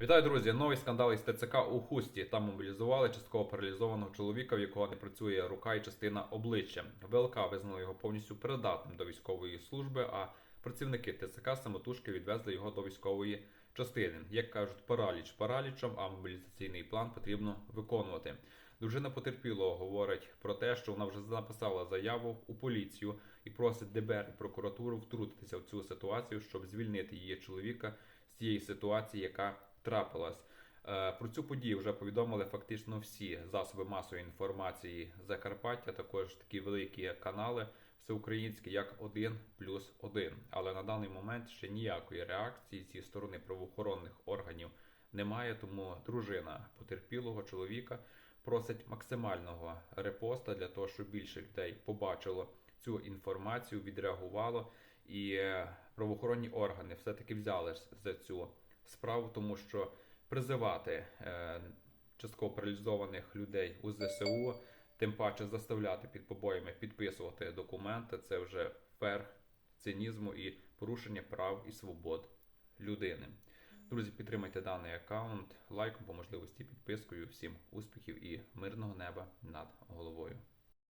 Вітаю, друзі! Новий скандал із ТЦК у Хусті. Там мобілізували частково паралізованого чоловіка, в якого не працює рука і частина обличчя. ВЛК визнали його повністю придатним до військової служби, а працівники ТЦК самотужки відвезли його до військової частини. Як кажуть, параліч паралічом, а мобілізаційний план потрібно виконувати. Дружина потерпілого говорить про те, що вона вже написала заяву у поліцію і просить ДБР і прокуратуру втрутитися в цю ситуацію, щоб звільнити її чоловіка з цієї ситуації, яка трапилась. Е, Про цю подію вже повідомили фактично всі засоби масової інформації Закарпаття, також такі великі канали всеукраїнські, як 1 плюс 1. Але на даний момент ще ніякої реакції зі сторони правоохоронних органів немає. Тому дружина потерпілого чоловіка просить максимального репоста для того, щоб більше людей побачило цю інформацію, відреагувало, і е, правоохоронні органи все-таки взялись за цю справу, тому що призивати е, частково паралізованих людей у ЗСУ, тим паче заставляти під побоями підписувати документи, це вже верх цинізму і порушення прав і свобод людини. Друзі, підтримайте даний аккаунт лайком, по можливості підпискою. Всім успіхів і мирного неба над головою.